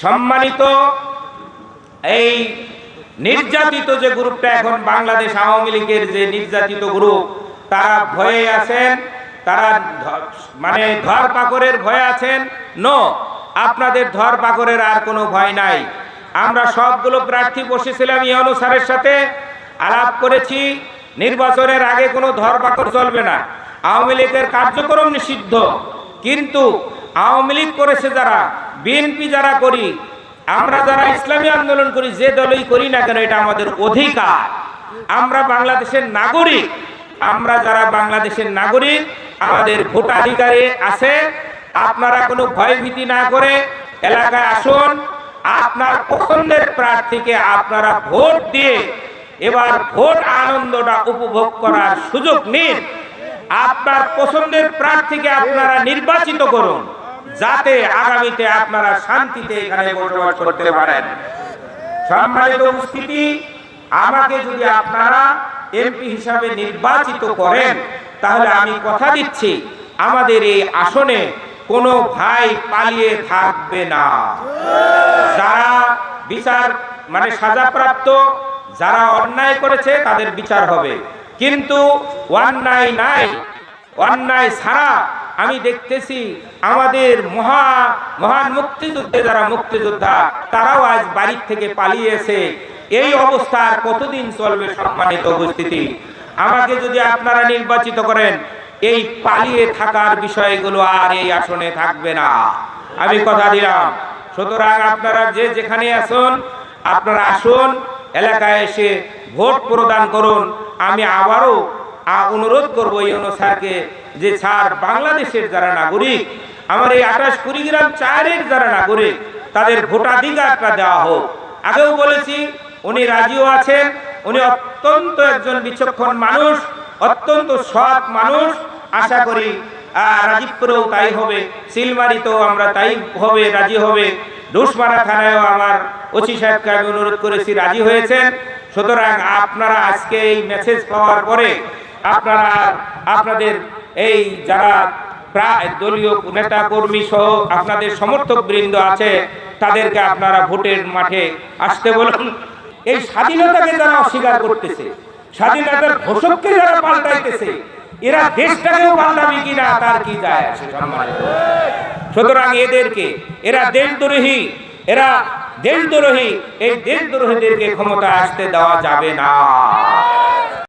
সম্মানিত এই নির্যাতিত যে গ্রুপটা এখন বাংলাদেশ আওয়ামী লীগের যে নির্যাতিত গ্রুপ, তারা ভয়ে আছেন, তারা মানে ধর পাকড়ের ভয়ে আছেন? নো আপনাদের ধর পাকড়ের আর কোনো ভয় নাই। আমরা সবগুলো প্রার্থী বসেছিলাম অনুসারের সাথে, আলাপ করেছি, নির্বাচনের আগে কোনো ধর পাকড় চলবে না। আওয়ামী লীগের কার্যক্রম নিষিদ্ধ। কিন্তু আওয়ামী লীগ করেছে যারা বিএনপি যারা করি, আমরা যারা ইসলামী আন্দোলন করি, যে দলই করি না কেন, এটা আমাদের অধিকার। আমরা বাংলাদেশের নাগরিক, আমরা যারা বাংলাদেশের নাগরিক, আমাদের ভোটাধিকারে আছে। আপনারা কোনো ভয়ভীতি না করে এলাকায় আসুন। আপনার পছন্দের প্রার্থীকে আপনারা ভোট দিয়ে এবার ভোট আনন্দটা উপভোগ করার সুযোগ নিন। আপনার পছন্দের প্রার্থীকে আপনারা নির্বাচিত করুন। যাতে আগামীতে আপনারা শান্তিতে এখানে বসবাস করতে পারেন। সম্মানিত উপস্থিতি, আমাকে যদি আপনারা এমপি হিসাবে নির্বাচিত করেন, তাহলে আমি কথা দিচ্ছি, আমাদের এই আসনে কোনো ভাই পালিয়ে থাকবে না। যারা বিচার মানে সাজাপ্রাপ্ত, যারা অন্যায় করেছে, তাদের বিচার হবে। কিন্তু অন্যায় নাই, অন্যায় ছাড়া আমি দেখতেছি আমাদের মহা, মহান মুক্তিযুদ্ধে যারা মুক্তিযোদ্ধা, তারাও আজ বাড়ির থেকে পালিয়েছে। এই অবস্থা কতদিন চলবে সম্মানিত উপস্থিতি? আমাকে যদি আপনারা নির্বাচিত করেন, এই পালিয়ে থাকার বিষয়গুলো আর এই আসনে থাকবে না। আমি কথা দিলাম। সুতরাং আপনারা যে যেখানে আসুন আপনারা আসুন, এলাকায় এসে ভোট প্রদান করুন। আমি আবারও অনুরোধ করব এই স্যারকে যে স্যার বাংলাদেশের যারা নাগরিক, আমার এই আঠাশ কুড়িগ্রাম চারের যারা নাগরিক, তাদের ভোটাধিকারটা দেওয়া হোক। আগেও বলেছি, উনি রাজিও আছেন, উনি অত্যন্ত একজন বিচক্ষণ মানুষ, অত্যন্ত সৎ মানুষ। আশা করি রাজীবপুরেও তাই হবে সিলমারিতেও আমরা তাই হবে, রাজি হবে। ডুসমারা থানায়ও আমার ওসি সাহেবকে আমি অনুরোধ করেছি, রাজি হয়েছেন। সুতরাং আপনারা আজকে এই মেসেজ পাওয়ার পরে আপনারা, আপনাদের এই যারা প্রায় দলীয় নেতা কর্মী সহ আপনাদের সমর্থক বৃন্দ আছে, তাদেরকে আপনারা ভোটের মাঠে আসতে বলুন। এই স্বাধীনতাকে যারা অস্বীকার করতেছে, স্বাধীনতার ঘোষককে যারা পাল্টাইতেছে, এরা দেশটাকেও পাল্টাবে কিনা তার কি যায় সুতরাং এদেরকে, এরা দেশদ্রোহী এরা দেশদ্রোহী, এই দেশদ্রোহীদেরকে ক্ষমতা আসতে দেওয়া যাবে না।